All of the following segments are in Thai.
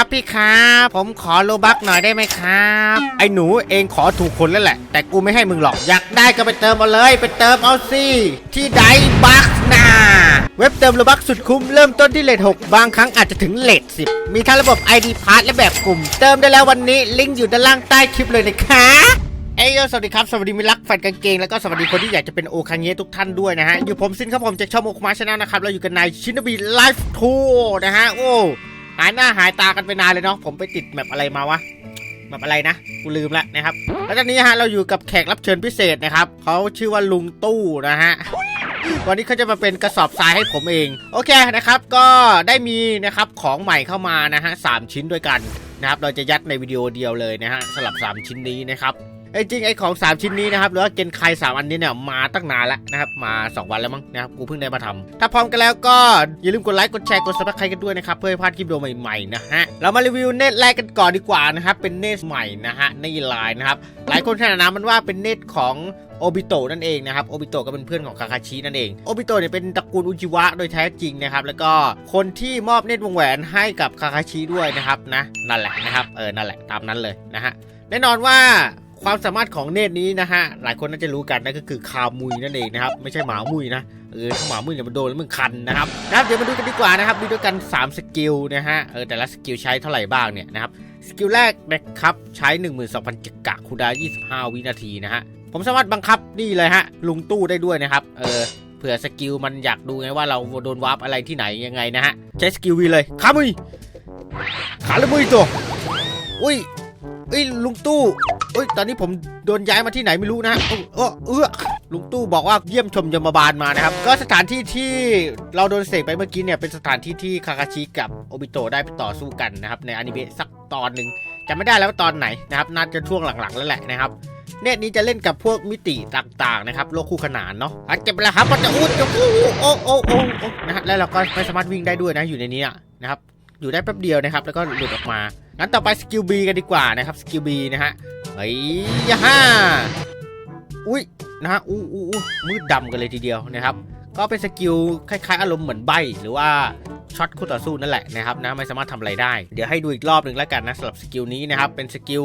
ครับพี่ครับผมขอโลบักหน่อยได้ไหมครับ ไอ้หนูเองขอถูกคนแล้วแหละ แต่กูไม่ให้มึงหรอกอยากได้ก็ไปเติมเอาเลยไปเติมเอาสิที่ไดบักนาเว็บเติมโลบักสุดคุ้มเริ่มต้นที่เลท6บางครั้งอาจจะถึงเลท10มีทั้งระบบ ID p a s s และแบบกลุ่ม เติมได้แล้ววันนี้ลิงก์อยู่ด้านล่างใต้คลิปเลยนะคะเอ้ยโยสวัสดีครับ สวัสดีมิตรรักแฟนกางเกง แล้วก็สวัสดีคนที่อยากจะเป็นโอคังเงะทุกท่านด้วยนะฮะ อยู่ผมซินครับผมจากช่องโอคุมาชาแนลนะครับ เราอยู่กันในชินบีไลฟ์ทัวร์นะฮะ โอ้ หายหน้าหายตากันไปนานเลยเนาะผมไปติดแมปอะไรมาวะแมปอะไรนะกูลืมละนะครับแล้วตอนนี้ฮะเราอยู่กับแขกรับเชิญพิเศษนะครับเขาชื่อว่าลุงตู้นะฮะวันนี้เขาจะมาเป็นกระสอบทรายให้ผมเอง โอเคนะครับ ก็ได้มีนะครับของใหม่เข้ามานะฮะสามชิ้นด้วยกันนะครับ เราจะยัดในวิดีโอเดียวเลยนะฮะสำหรับ 3 ชิ้นนี้นะครับ ไอ้จริงไอ้ของ 3 ชิ้นนี้นะครับหรือว่าเกนไคสามอันนี้เนี่ยมาตั้งนานแล้วนะครับมา 2 วันแล้วมั้งนะครับกูเพิ่งได้มาทำถ้าพร้อมกันแล้วก็อย่าลืมกดไลค์กดแชร์กดซับสไครต์กันด้วยนะครับเพื่อให้พลาดคลิปวิดีโอใหม่ๆนะฮะเรามารีวิวเน็ตแรกกันก่อนดีกว่านะครับเป็นเน็ตใหม่นะฮะในไลน์นะครับหลายคนขนานนามมันว่าเป็นเน็ตของโอบิโตนั่นเองนะครับโอบิโตก็เป็นเพื่อนของคาคาชินั่นเองโอบิโตเนี่ยเป็นตระกูลอุจิวะโดยแท้จริงนะครับแล้วก็คนที่มอบเนตรวงแหวนให้กับคาคาชิด้วยนะครับนะนั่นแหละนะครับเออนั่นแหละตามนั้นเลยนะฮะแน่นอนว่า ความสามารถของเนตรนี้นะฮะ หลายคนน่าจะรู้กันนั่นก็คือคามุยนั่นเองนะครับ ไม่ใช่หมามุยนะเออถ้าหมามุยเนี่ยมันโดนแล้วมันคันนะครับนะครับเดี๋ยวมาดูกันดีกว่านะครับมีด้วยกัน 3 สกิลนะฮะเออแต่ละสกิลใช้เท่าไหร่บ้างเนี่ยนะครับสกิลแรกนะครับใช้ 12,000จักระคูดา25 วินาทีนะฮะผมสามารถบังคับนี่เลยฮะลุงตู้ได้ด้วยนะครับเออเผื่อสกิลมันอยากดูไงว่าเราโดนวาร์ปอะไรที่ไหนยังไงนะฮะใช้สกิลวีเลยขามุยขาลมุยตัวอุ้ย เอ้ยลุงตู้เอ้ยตอนนี้ผมโดนย้ายมาที่ไหนไม่รู้นะฮะเออเออเอลุงตู้บอกว่าเยี่ยมชมยมบาลมานะครับ ก็สถานที่ที่เราโดนเสกไปเมื่อกี้เนี่ยเป็นสถานที่ที่คาคาชิกับโอบิโตได้ไปต่อสู้กันนะครับในอนิเมะสักตอนหนึ่งจำไม่ได้แล้วว่าตอนไหนนะครับน่าจะช่วงหลังๆแล้วแหละนะครับเนตนี้จะเล่นกับพวกมิติต่างๆนะครับโลกคู่ขนานเนาะอะเก็บไปแล้วครับมันจะอู้จะอู้โอ้โอ้โอ้นะฮะแล้วเราก็ไม่สามารถวิ่งได้ด้วยนะอยู่ในนี้นะครับอยู่ได้แป๊บเดียวนะครับแล้วก็หลุดออกมา งั้นต่อไปสกิลบีกันดีกว่านะครับสกิลบีนะฮะเฮ้ยยาฮ่าอุ้ยนะฮะอู้อู้อู้มืดดำกันเลยทีเดียวนะครับ ก็เป็นสกิลคล้ายๆ อารมณ์เหมือนใบหรือว่าช็อตคู่ต่อสู้นั่นแหละนะครับนะไม่สามารถทำอะไรได้ เดี๋ยวให้ดูอีกรอบหนึ่งแล้วกันนะสำหรับสกิลนี้นะครับเป็นสกิล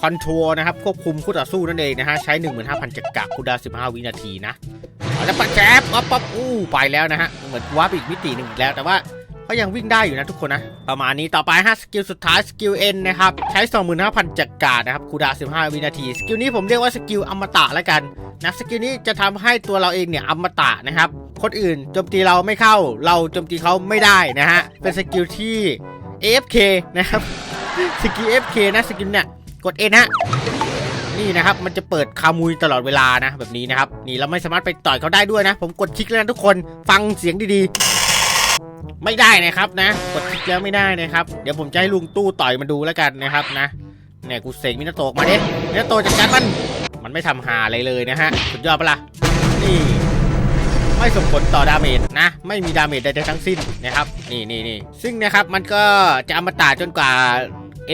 คอนโทรนะครับควบคุมคู่ต่อสู้นั่นเองนะฮะใช้ 15,000จักรคูลดาวน์15 วินาทีนะเอาแล้วปะแจ๊บปั๊บปั๊บอู้ไปแล้วนะฮะเหมือนวาร์ปอีกมิติหนึ่งอีกแล้วแต่ว่า ก็ยังวิ่งได้อยู่นะทุกคนนะ ประมาณนี้ต่อไปฮะสกิลสุดท้ายสกิลเอ็นนะครับใช้ 25,000 จักรนะครับคูดา15 วินาที สกิลนี้ผมเรียกว่าสกิลอมตะแล้วกันนะสกิลนี้จะทำให้ตัวเราเองเนี่ยอมตะนะครับคนอื่นโจมตีเราไม่เข้า เราโจมตีเขาไม่ได้นะฮะเป็นสกิลที่ AFK นะครับสกิล AFK นะสกิลเนี่ยกด N ฮะนี่นะครับมันจะเปิดคามุยตลอดเวลานะแบบนี้นะครับนี่เราไม่สามารถไปต่อยเขาได้ด้วยนะ ผมกดคลิกแล้วนะทุกคนฟังเสียงดีๆ ไม่ได้นะครับนะกดคลิกแล้วไม่ได้นะครับ เดี๋ยวผมจะให้ลุงตู้ต่อยมาดูแล้วกันนะครับนะเนี่ยกูเสกมินาโตะมาเด็มินาโตะจัดการมัน มันไม่ทำหาอะไรเลยนะฮะ สุดยอดปะล่ะนี่ ไม่ส่งผลต่อดาเมจนะ ไม่มีดาเมจใดๆทั้งสิ้นนะครับ นี่นี่นี่ซึ่งนะครับมันก็จะอมตะจนกว่า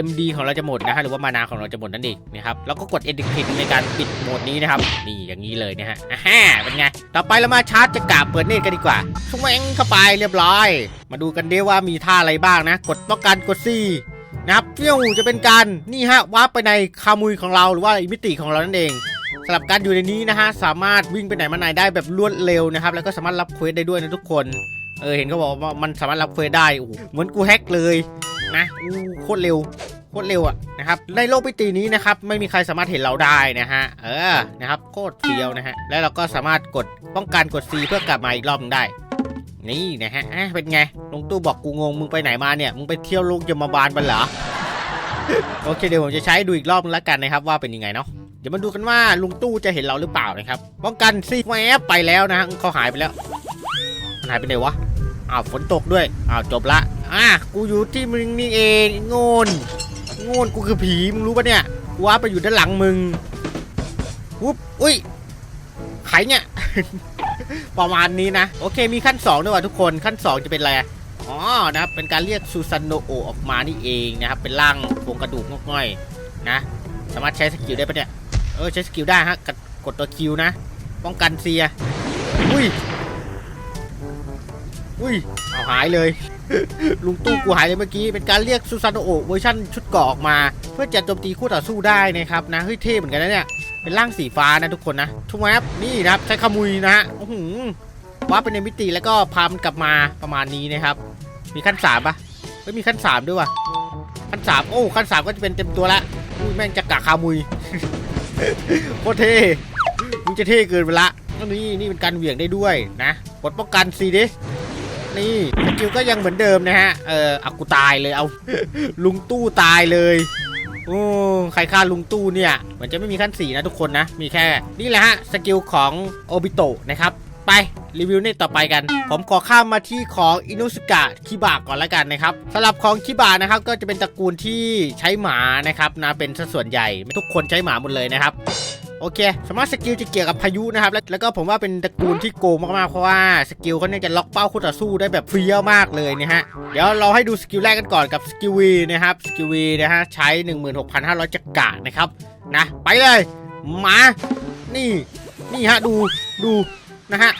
MD ของเราจะหมดนะฮะหรือว่ามานาของเราจะหมดนั่นเองนะครับแล้วก็กด Edit ในการปิดโหมดนี้นะครับนี่อย่างนี้เลยนะฮะอ่าฮะเป็นไง ต่อไปเรามาชาร์จจะกาบเปิดเนตกันดีกว่าชุ่มเองเข้าไปเรียบร้อย มาดูกันดีว่ามีท่าอะไรบ้างนะ กดป้องกันกด C นะครับเปี้ยวจะเป็นการนี่ฮะวาร์ปไปในคามุยของเราหรือว่ามิติของเรานั่นเองสำหรับการอยู่ในนี้นะฮะสามารถวิ่งไปไหนมาไหนได้แบบรวดเร็วนะครับแล้วก็สามารถรับเควสได้ด้วยนะทุกคนเออเห็นเขาบอกว่ามันสามารถรับเควสได้โอ้โหเหมือนกูแฮกเลยนะอู้โคตรเร็ว โคตรเร็วอะนะครับในโลกมิตินี้นะครับไม่มีใครสามารถเห็นเราได้นะฮะเออนะครับโคตรเฟี้ยวนะฮะแล้วเราก็สามารถกดป้องกันกด C เพื่อกลับมาอีกรอบหนึงได้ นี่นะฮะอะเป็นไงลุงตู้บอกกูงงมึงไปไหนมาเนี่ยมึงไปเที่ยวโลกยมบาลบันเหรอโอเคเดี๋ยวผมจะใช้ดูอีกรอบนึงแล้วกันนะครับว่าเป็นยังไงเนาะเดี๋ยวมาดูกันว่าลุงตู้จะเห็นเราหรือเปล่านะครับป้องกันซีแวบไปแล้วนะฮะเขาหายไปแล้วมันหายไปไหนวะอ้าวฝนตกด้วยอ้าวจบละอะกูอยู่ที่มึงนี่เองโง่น โง่นกูคือผีมึงรู้ปะเนี่ยกูว่าไปอยู่ด้านหลังมึงวุ๊บอุ้ยไขเนี่ย ประมาณนี้นะ โอเคมีขั้น2ด้วยว่ะทุกคนขั้น 2 จะเป็นอะไรอ๋อนะครับเป็นการเรียกซูซานโนโอออกมานี่เองนะครับ เป็นร่างโครงกระดูกงอกง่อยนะ สามารถใช้สกิลได้ปะเนี่ย เออใช้สกิลได้ฮะกดตัวคิวนะ ป้องกันเซีย อุ้ย อุ้ยเอาหายเลย ลุงตู้กูหายเลยเมื่อกี้ เป็นการเรียกซูซานโอะเวอร์ชันชุดเกราะออกมา เพื่อจะโจมตีคู่ต่อสู้ได้นะครับนะเฮ้ยเท่เหมือนกันนะเนี่ย เป็นร่างสีฟ้านะทุกคนนะทุกแมปนี่นะครับใช้ขมุยนะฮะโอ้โหว่าร์ปเป็นในมิติแล้วก็พามันกลับมาประมาณนี้นะครับ มีขั้นสามปะไม่มีขั้นสามด้วยว่ะขั้นสามโอ้ขั้นสามก็จะเป็นเต็มตัวละอุ้ยแม่งจะกะคามุยโคตรเท่มึงจะเท่เกินไปละแล้วนี่นี่เป็นการเหวี่ยงได้ด้วยนะกดป้องกันซีดิ นี่สกิลก็ยังเหมือนเดิมนะฮะ เอออากูตายเลยเอา ลุงตู้ตายเลยโอ้ใครฆ่าลุงตู้เนี่ยเหมันจะไม่มีขั้นสี่นะทุกคนนะ มีแค่ นี่แหละฮะ สกิลของโอบิโตะนะครับ ไป รีวิวนี่ต่อไปกัน ผมขอข้ามมาที่ของอินุสกะคิบะก่อนละกันนะครับสำหรับของคิบะนะครับ ก็จะเป็นตระกูลที่ใช้หมานะครับนะเป็นสัดส่วนใหญ่ ทุกคนใช้หมาหมดเลยนะครับ โอเค สามารถสกิลจะเกี่ยวกับพายุนะครับแล้วแล้วก็ผมว่าเป็นตระกูลที่โกงมากๆ เพราะว่าสกิลเขาเนี่ยจะล็อกเป้าคู่ต่อสู้ได้แบบเฟี้ยวมากเลยนะฮะ เดี๋ยวเราให้ดูสกิลแรกกันก่อนกับสกิลวีนะครับ สกิลวีนะฮะใช้ 16,500 จักระนะครับ นะ ไปเลย มา นี่ นี่ฮะ ดู ดูนะฮะ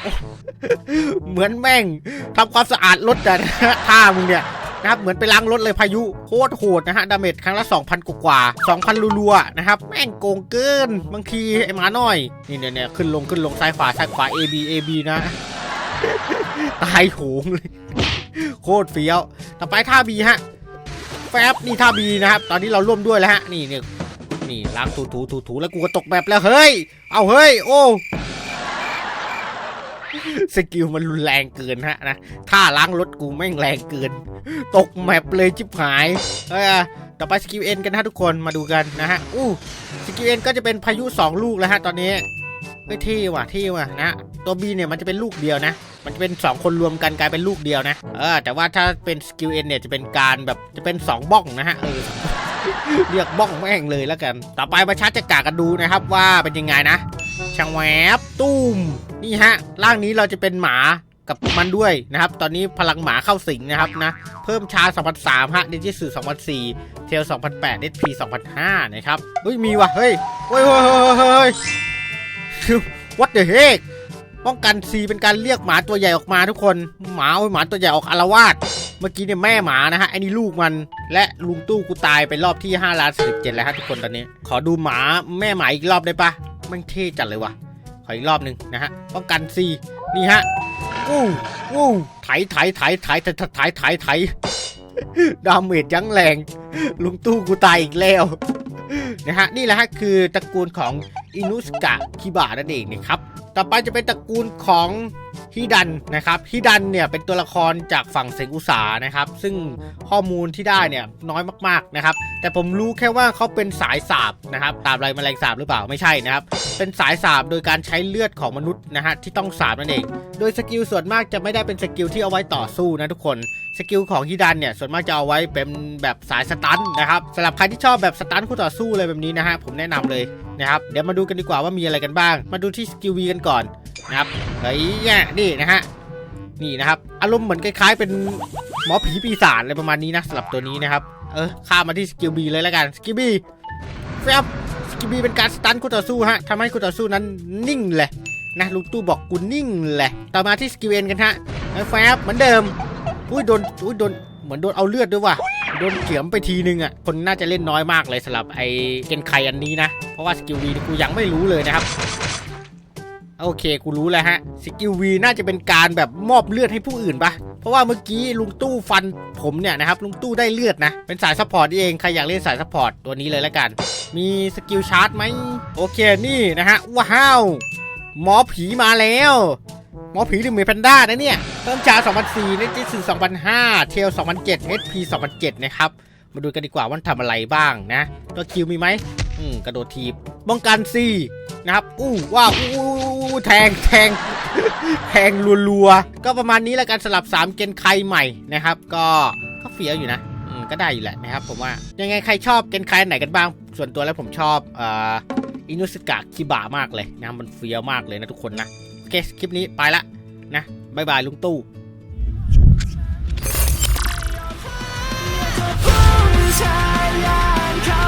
เหมือนแม่งทำความสะอาดรถอะนะฮะท่ามึงเนี่ย นะครับ เหมือนไปล้างรถเลยพายุโคตรโหดนะฮะ ดาเมจครั้งละ 2,000 กว่า2,000รัวๆนะครับ แม่งโกงเกิน บางทีไอ้หมาน้อย นี่เนี่ยเนี่ยขึ้นลงขึ้นลงซ้ายขวาซ้ายขวา A B A B นะ ตายโหงเลย โคตรเฟี้ยว ต่อไปท่า B ฮะ แฟบนี่ท่า B นะครับ ตอนนี้เราร่วมด้วยแล้วฮะ นี่เนี่ยนี่ล้างถูถูถูถูแล้วกูก็ตกแบบแล้วเฮ้ย เอาเฮ้ย โอ้ สกิลมันรุนแรงเกินฮะนะถ้าล้างรถกูแม่งแรงเกิน ตกแมปเลยจิบหายเออต่อไปสกิลเอ็นกันนะทุกคนมาดูกันนะฮะอู้สกิลเอ็นก็จะเป็นพายุ 2 ลูกแล้วฮะตอนนี้เฮ้ยเท่ว่ะเท่ว่ะนะตัว B เนี่ยมันจะเป็นลูกเดียวนะ มันจะเป็น 2 คนรวมกันกลายเป็นลูกเดียวนะเออแต่ว่าถ้าเป็นสกิลเอ็นเนี่ยจะเป็นการแบบจะเป็น 2บ้องนะฮะเออเรียกบ้องแม่งเลยแล้วกัน ต่อไปมาชาร์จจะกากันดูนะครับว่าเป็นยังไงนะ ช่างแวบตุ้มนี่ฮะ ร่างนี้เราจะเป็นหมากับมันด้วยนะครับ ตอนนี้พลังหมาเข้าสิงนะครับนะ เพิ่มชา 2003 ฮะเดจิสึ2004 เทล 2008 SP 2005 นะครับ เฮ้ย มีว่ะ เฮ้ย เฮ้ยเฮ้ยเฮ้ยเฮ้ย What the heck ป้องกัน C เป็นการเรียกหมาตัวใหญ่ออกมาทุกคน หมาโอ้ยหมาตัวใหญ่ออกอารวาสเมื่อกี้เนี่ยแม่หมานะฮะไอ้นี่ลูกมัน และลุงตู้กูตายไปรอบที่5ล้าน47แล้วฮะทุกคนตอนนี้ ขอดูหมาแม่หมาอีกรอบได้ปะ ม่งเท่จัดเลยว่ะ ขออีกรอบหนึ่งนะฮะ ป้องกันซีนี่ฮะอู้อู้ไถไถไถไถไถไถไถไถไถดาเมจยังแรง ลุงตู้กูตายอีกแล้วนะฮะนี่แหละฮะคือตระกูลของอินุสกะคิบานั่นเองนะครับ ต่อไปจะเป็นตระกูลของฮิดันนะครับฮิดันเนี่ยเป็นตัวละครจากฝั่งเซงอุสานะครับ ซึ่งข้อมูลที่ได้เนี่ยน้อยมากๆนะครับ แต่ผมรู้แค่ว่าเขาเป็นสายสาบนะครับตามไรแมลงสาบหรือเปล่าไม่ใช่นะครับ เป็นสายสาบโดยการใช้เลือดของมนุษย์นะฮะที่ต้องสาบนั่นเอง โดยสกิลส่วนมากจะไม่ได้เป็นสกิลที่เอาไว้ต่อสู้นะทุกคน สกิลของฮิดันเนี่ยส่วนมากจะเอาไว้เป็นแบบสายสตันนะครับสำหรับใครที่ชอบแบบสตันคู่ต่อสู้เลยแบบนี้นะฮะผมแนะนำเลยนะครับเดี๋ยวมาดูกันดีกว่าว่ามีอะไรกันบ้าง มาดูที่สกิลวีกันก่อนนะครับเฮ้ยเนี่ยนี่นะฮะนี่นะครับอารมณ์เหมือนคล้ายๆ เป็นหมอผีปีศาจอะไรประมาณนี้นะสำหรับตัวนี้นะครับเออข้ามาที่สกิลบีเลยแล้วกันสกิลบีแฟบสกิลบีเป็นการสตันคู่ต่อสู้ฮะทำให้คู่ต่อสู้นั้นนิ่งเลยนะลุงตู้บอกกูนิ่งแหละต่อมาที่สกิลเอ็นกันฮะแฟบเหมือนเดิม อุ้ยโดนอุ้ยโดนเหมือนโดนเอาเลือดด้วยว่ะโดนเขียมไปทีนึงอะคนน่าจะเล่นน้อยมากเลยสำหรับไอ้เกนไคอันนี้นะ เพราะว่าสกิลวีกูยังไม่รู้เลยนะครับ โอเคกูรู้แล้วฮะสกิลวีน่าจะเป็นการแบบมอบเลือดให้ผู้อื่นปะเพราะว่าเมื่อกี้ลุงตู้ฟันผมเนี่ยนะครับลุงตู้ได้เลือดนะ เป็นสายซัพพอร์ตเองใครอยากเล่นสายซัพพอร์ตตัวนี้เลยแล้วกัน มีสกิลชาร์จไหมโอเคนี่นะฮะว้าวหมอผีมาแล้ว หมอผีหรือเมแพนด้านะเนี่ยเพิ่มชา2004เนจิสึ2005 เทล2007 SP 2007 นะครับ มาดูกันดีกว่าว่าทำอะไรบ้างนะ ตัวคิวมีไหมอืมกระโดดทีบป้องกัน C นะครับ อู้ว้าวอู้อู้แทงแทงแทงรัวๆ ก็ประมาณนี้แล้วกันสลับ 3 เกนไคใหม่นะครับ ก็ก็เฟี้ยวอยู่นะอืมก็ได้อยู่แหละนะครับผมว่ายังไงใครชอบเกนไคไหนกันบ้าง ส่วนตัวแล้วผมชอบเอ่ออินุสกะคิบะมากเลยนะมันเฟี้ยวมากเลยนะทุกคนนะ เคคลิปนี้ไปละนะบายบายลุงตู้ชายานเขา